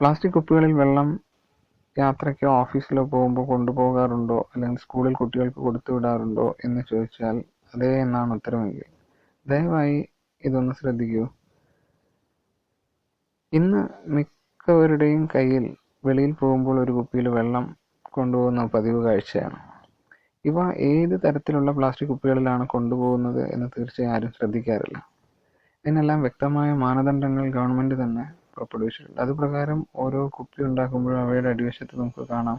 Plastic കുപ്പികളിൽ വെള്ളം യാത്രയ്ക്ക് ഓഫീസിലോ പോകുമ്പോൾ കൊണ്ടുപോകാറുണ്ടോ? അല്ലെങ്കിൽ സ്കൂളിൽ കുട്ടികൾക്ക് കൊടുത്തു വിടാറുണ്ടോ എന്ന് ചോദിച്ചാൽ അതേ എന്നാണ് ഉത്തരമെങ്കിൽ. ദയവായി ഇതൊന്ന് ശ്രദ്ധിക്കൂ. ഇന്ന് മിക്കവരുടെയും കയ്യിൽ വെളിയിൽ പോകുമ്പോൾ ഒരു കുപ്പിയിൽ വെള്ളം കൊണ്ടുപോകുന്ന പതിവ് കാഴ്ചയാണ്. ഇവ ഏത് തരത്തിലുള്ള പ്ലാസ്റ്റിക് കുപ്പികളിലാണ് കൊണ്ടുപോകുന്നത് എന്ന് തീർച്ചയായും ആരും ശ്രദ്ധിക്കാറില്ല. ഇതിനെല്ലാം വ്യക്തമായ മാനദണ്ഡങ്ങൾ ഗവൺമെന്റ് തന്നെ പുറപ്പെടുവിച്ചിട്ടുണ്ട് അതുപ്രകാരം ഓരോ കുപ്പി ഉണ്ടാക്കുമ്പോഴും അവയുടെ അടിവശത്ത് നമുക്ക് കാണാം.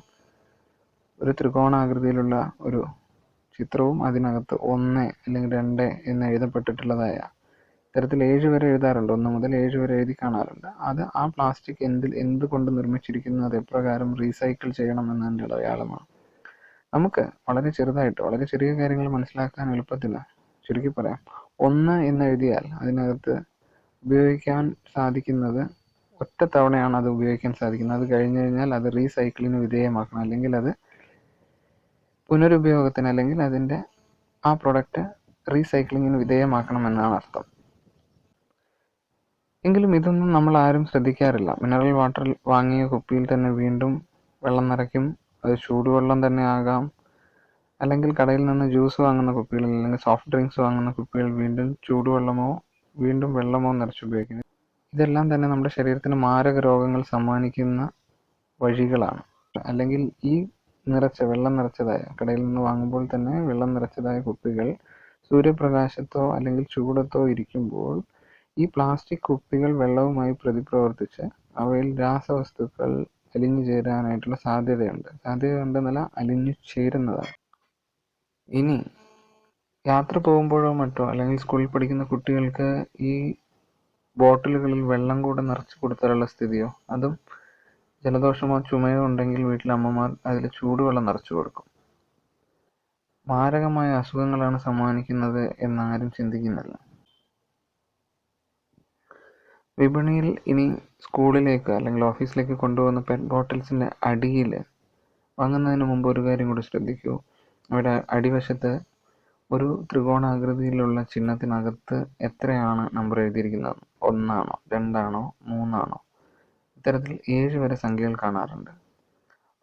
ഒരു ത്രികോണാകൃതിയിലുള്ള ഒരു ചിത്രവും അതിനകത്ത് ഒന്ന് അല്ലെങ്കിൽ രണ്ട് എന്ന് എഴുതപ്പെട്ടിട്ടുള്ളതായ ഇത്തരത്തിൽ ഏഴ് വരെ എഴുതാറുണ്ട്. ഒന്ന് മുതൽ ഏഴ് വരെ എഴുതി കാണാറുണ്ട്. അത് ആ പ്ലാസ്റ്റിക് എന്തിൽ എന്തുകൊണ്ട് നിർമ്മിച്ചിരിക്കുന്നു അത് എപ്രകാരം റീസൈക്കിൾ ചെയ്യണം എന്നതിന്റെ അടയാളമാണ്. നമുക്ക് വളരെ ചെറുതായിട്ട് വളരെ ചെറിയ കാര്യങ്ങൾ മനസ്സിലാക്കാൻ എളുപ്പത്തിൽ ചുരുക്കി പറയാം. ഒന്ന് എന്ന് എഴുതിയാൽ അതിനകത്ത് ഉപയോഗിക്കാൻ സാധിക്കുന്നത് ഒറ്റ തവണയാണ് അത് ഉപയോഗിക്കാൻ സാധിക്കുന്നത്. അത് കഴിഞ്ഞു കഴിഞ്ഞാൽ അത് റീസൈക്കിളിന് വിധേയമാക്കണം. അല്ലെങ്കിൽ അത് പുനരുപയോഗത്തിന് അല്ലെങ്കിൽ അതിന്റെ ആ പ്രൊഡക്റ്റ് റീസൈക്ലിങ്ങിന് വിധേയമാക്കണം എന്നാണ് അർത്ഥം. എങ്കിലും ഇതൊന്നും നമ്മൾ ആരും ശ്രദ്ധിക്കാറില്ല. മിനറൽ വാട്ടർ വാങ്ങിയ കുപ്പിയിൽ തന്നെ വീണ്ടും വെള്ളം നിറയ്ക്കും. അത് ചൂടുവെള്ളം തന്നെ ആകാം. അല്ലെങ്കിൽ കടയിൽ നിന്ന് ജ്യൂസ് വാങ്ങുന്ന കുപ്പികളിൽ അല്ലെങ്കിൽ സോഫ്റ്റ് ഡ്രിങ്ക്സ് വാങ്ങുന്ന കുപ്പികൾ വീണ്ടും ചൂടുവെള്ളമോ വീണ്ടും വെള്ളമോ നിറച്ചുപയോഗിക്കുന്നു ഇതെല്ലാം തന്നെ നമ്മുടെ ശരീരത്തിന് മാരക രോഗങ്ങൾ സമ്മാനിക്കുന്ന വഴികളാണ്. അല്ലെങ്കിൽ ഈ നിറച്ച വെള്ളം നിറച്ചതായ കടയിൽ നിന്ന് വാങ്ങുമ്പോൾ തന്നെ വെള്ളം നിറച്ചതായ കുപ്പികൾ സൂര്യപ്രകാശത്തോ അല്ലെങ്കിൽ ചൂടത്തോ ഇരിക്കുമ്പോൾ ഈ പ്ലാസ്റ്റിക് കുപ്പികൾ വെള്ളവുമായി പ്രതിപ്രവർത്തിച്ച് അവയിൽ രാസവസ്തുക്കൾ അലിഞ്ഞു ചേരാനായിട്ടുള്ള സാധ്യതയുണ്ട്. സാധ്യതയുണ്ടെന്നല്ല അലിഞ്ഞു ചേരുന്നതാണ്. ഇനി യാത്ര പോകുമ്പോഴോ മറ്റോ അല്ലെങ്കിൽ സ്കൂളിൽ പഠിക്കുന്ന കുട്ടികൾക്ക് ഈ ബോട്ടിലുകളിൽ വെള്ളം കൂടെ നിറച്ച് കൊടുത്താലുള്ള സ്ഥിതിയോ? അതും ജലദോഷമോ ചുമയോ ഉണ്ടെങ്കിൽ വീട്ടിലെ അമ്മമാർ അതിൽ ചൂടുവെള്ളം നിറച്ചു കൊടുക്കും. മാരകമായ അസുഖങ്ങളാണ് സമ്മാനിക്കുന്നത് എന്നാരും ചിന്തിക്കുന്നില്ല. വിപണിയിൽ ഇനി സ്കൂളിലേക്ക് അല്ലെങ്കിൽ ഓഫീസിലേക്ക് കൊണ്ടുപോകുന്ന പെറ്റ് ബോട്ടിൽസിന്റെ അടിയിൽ വാങ്ങുന്നതിന് മുമ്പ് ഒരു കാര്യം കൂടി ശ്രദ്ധിക്കൂ. അവിടെ അടിവശത്ത് ഒരു ത്രികോണാകൃതിയിലുള്ള ചിഹ്നത്തിനകത്ത് എത്രയാണ് നമ്പർ എഴുതിയിരിക്കുന്നത്? ഒന്നാണോ? രണ്ടാണോ? മൂന്നാണോ? ഇത്തരത്തിൽ ഏഴ് വരെ സംഖ്യകൾ കാണാറുണ്ട്.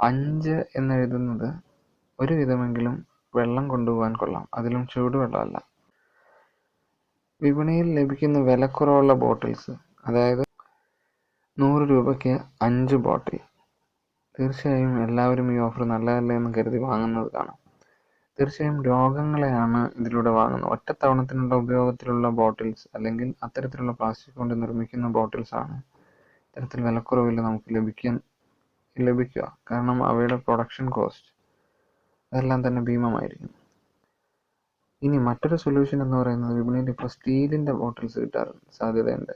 അഞ്ച് എന്നെഴുതുന്നത് ഒരു വിധമെങ്കിലും വെള്ളം കൊണ്ടുപോകാൻ കൊള്ളാം. അതിലും ചൂടുവെള്ളമല്ല വിപണിയിൽ ലഭിക്കുന്ന വിലക്കുറവുള്ള ബോട്ടിൽസ് അതായത് നൂറ് രൂപയ്ക്ക് അഞ്ച് ബോട്ടിൽ തീർച്ചയായും എല്ലാവരും ഈ ഓഫർ നല്ലതല്ലേ എന്ന് കരുതി വാങ്ങുന്നത് കാണാം. തീർച്ചയായും രോഗങ്ങളെയാണ് ഇതിലൂടെ വാങ്ങുന്നത്. ഒറ്റത്തവണത്തിനുള്ള ഉപയോഗത്തിലുള്ള ബോട്ടിൽസ് അല്ലെങ്കിൽ അത്തരത്തിലുള്ള പ്ലാസ്റ്റിക് കൊണ്ട് നിർമ്മിക്കുന്ന ബോട്ടിൽസ് ആണ് ഇത്തരത്തിൽ വിലക്കുറവിൽ നമുക്ക് ലഭിക്കാൻ ലഭിക്കുക. കാരണം അവയുടെ പ്രൊഡക്ഷൻ കോസ്റ്റ് അതെല്ലാം തന്നെ ഭീമമായിരിക്കും. ഇനി മറ്റൊരു സൊല്യൂഷൻ എന്ന് പറയുന്നത് വിപണിയിൽ ഇപ്പോൾ സ്റ്റീലിന്റെ ബോട്ടിൽസ് കിട്ടാൻ സാധ്യതയുണ്ട്.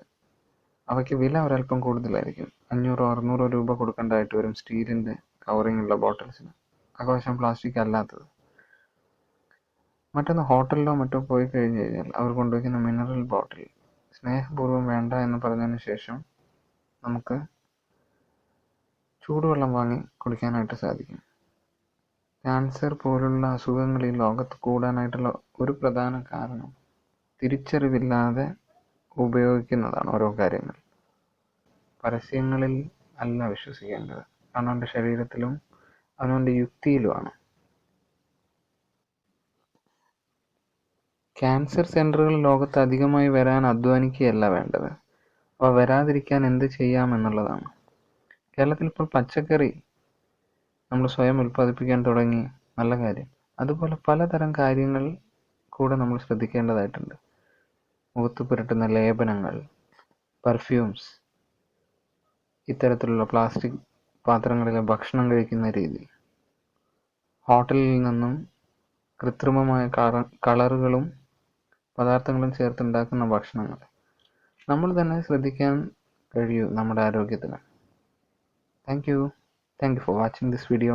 അവയ്ക്ക് വില ഒരല്പം കൂടുതലായിരിക്കും. അഞ്ഞൂറോ അറുന്നൂറോ രൂപ കൊടുക്കേണ്ടതായിട്ട് വരും സ്റ്റീലിന്റെ കവറിംഗ് ഉള്ള ബോട്ടിൽസിന് ആകാശം പ്ലാസ്റ്റിക് അല്ലാത്തത്. മറ്റൊന്ന് ഹോട്ടലിലോ മറ്റോ പോയി കഴിഞ്ഞു കഴിഞ്ഞാൽ അവർ കൊണ്ടുവയ്ക്കുന്ന മിനറൽ ബോട്ടിൽ സ്നേഹപൂർവം വേണ്ട എന്ന് പറഞ്ഞതിന് ശേഷം നമുക്ക് ചൂടുവെള്ളം വാങ്ങി കുടിക്കാനായിട്ട് സാധിക്കും. ക്യാൻസർ പോലുള്ള അസുഖങ്ങൾ ഈ ലോകത്ത് കൂടാനായിട്ടുള്ള ഒരു പ്രധാന കാരണം തിരിച്ചറിവില്ലാതെ ഉപയോഗിക്കുന്നതാണ് ഓരോ കാര്യങ്ങൾ. പരസ്യങ്ങളിൽ അല്ല വിശ്വസിക്കേണ്ടത്. അവനവന്റെ ശരീരത്തിലും അവനവന്റെ യുക്തിയിലുമാണ്. ക്യാൻസർ സെന്ററുകൾ ലോകത്ത് അധികമായി വരാൻ അധ്വാനിക്കുകയല്ല വേണ്ടത്. അവ വരാതിരിക്കാൻ എന്ത് ചെയ്യാമെന്നുള്ളതാണ് കേരളത്തിൽ ഇപ്പോൾ പച്ചക്കറി നമ്മൾ സ്വയം ഉൽപ്പാദിപ്പിക്കാൻ തുടങ്ങി. നല്ല കാര്യം. അതുപോലെ പലതരം കാര്യങ്ങൾ കൂടെ നമ്മൾ ശ്രദ്ധിക്കേണ്ടതായിട്ടുണ്ട്. മുഖത്ത് പുരട്ടുന്ന ലേപനങ്ങൾ പെർഫ്യൂംസ് ഇത്തരത്തിലുള്ള പ്ലാസ്റ്റിക് പാത്രങ്ങളിലെ ഭക്ഷണം കഴിക്കുന്ന രീതി. ഹോട്ടലിൽ നിന്നും കൃത്രിമമായ കളറുകളും പദാർത്ഥങ്ങളും ചേർത്തുണ്ടാക്കുന്ന ഭക്ഷണങ്ങൾ. നമ്മൾ തന്നെ ശ്രദ്ധിക്കാൻ കഴിയൂ നമ്മുടെ ആരോഗ്യത്തിന്. Thank you thank you for watching this video